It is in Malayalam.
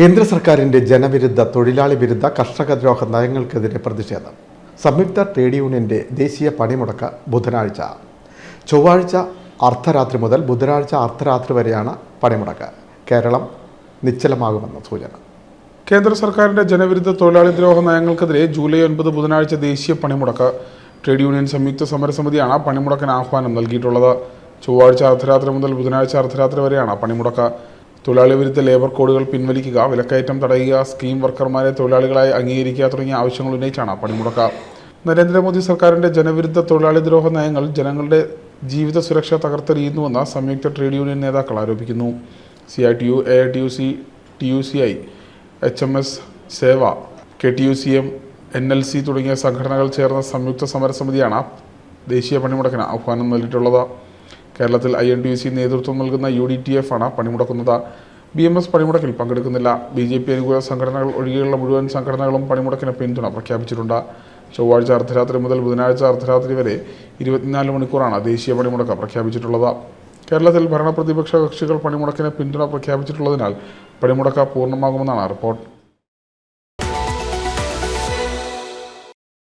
കേന്ദ്ര സർക്കാരിന്റെ ജനവിരുദ്ധ തൊഴിലാളി വിരുദ്ധ കർഷകദ്രോഹ നയങ്ങൾക്കെതിരെ പ്രതിഷേധം. സംയുക്ത ട്രേഡ് യൂണിയന്റെ ദേശീയ പണിമുടക്ക് ബുധനാഴ്ച. ചൊവ്വാഴ്ച അർദ്ധരാത്രി മുതൽ ബുധനാഴ്ച അർദ്ധരാത്രി വരെയാണ് പണിമുടക്ക്. കേരളം നിശ്ചലമാകുമെന്ന സൂചന. കേന്ദ്ര സർക്കാരിന്റെ ജനവിരുദ്ധ തൊഴിലാളി ദ്രോഹ നയങ്ങൾക്കെതിരെ ജൂലൈ ഒൻപത് ബുധനാഴ്ച ദേശീയ പണിമുടക്ക്. ട്രേഡ് യൂണിയൻ സംയുക്ത സമരസമിതിയാണ് പണിമുടക്കിന് ആഹ്വാനം നൽകിയിട്ടുള്ളത്. ചൊവ്വാഴ്ച അർദ്ധരാത്രി മുതൽ ബുധനാഴ്ച അർദ്ധരാത്രി വരെയാണ് പണിമുടക്ക്. തൊഴിലാളി വിരുദ്ധ ലേബർ കോഡുകൾ പിൻവലിക്കുക വിലക്കയറ്റം തടയുക സ്കീം വർക്കർമാരെ തൊഴിലാളികളായി അംഗീകരിക്കുക തുടങ്ങിയ ആവശ്യങ്ങൾ ഉന്നയിച്ചാണ് പണിമുടക്ക്. നരേന്ദ്രമോദി സർക്കാരിന്റെ ജനവിരുദ്ധ തൊഴിലാളി ദ്രോഹ നയങ്ങൾ ജനങ്ങളുടെ ജീവിത സുരക്ഷ തകർത്തെറിയുന്നുവെന്ന് സംയുക്ത ട്രേഡ് യൂണിയൻ നേതാക്കൾ ആരോപിക്കുന്നു. C I T U A I T U C T U C I H M S Sewa K T U C M N L C തുടങ്ങിയ സംഘടനകൾ ചേർന്ന സംയുക്ത സമരസമിതിയാണ് ദേശീയ പണിമുടക്കിന് ആഹ്വാനം നൽകിയിട്ടുള്ളത്. കേരളത്തിൽ ഐ എൻ ടി സി നേതൃത്വം നൽകുന്ന യു ഡി ടി എഫ് ആണ് പണിമുടക്കുന്നത്. ബി എം എസ് പണിമുടക്കിൽ പങ്കെടുക്കുന്നില്ല. ബി ജെ പി അനുകൂല സംഘടനകൾ ഒഴികെയുള്ള മുഴുവൻ സംഘടനകളും പണിമുടക്കിന് പിന്തുണ പ്രഖ്യാപിച്ചിട്ടുണ്ട്. ചൊവ്വാഴ്ച അർദ്ധരാത്രി മുതൽ ബുധനാഴ്ച അർദ്ധരാത്രി വരെ ഇരുപത്തിനാല് മണിക്കൂറാണ് ദേശീയ പണിമുടക്ക് പ്രഖ്യാപിച്ചിട്ടുള്ളത്. കേരളത്തിൽ ഭരണപ്രതിപക്ഷ കക്ഷികൾ പണിമുടക്കിന് പിന്തുണ പ്രഖ്യാപിച്ചിട്ടുള്ളതിനാൽ പണിമുടക്ക് പൂർണമാകുമെന്നാണ് റിപ്പോർട്ട്.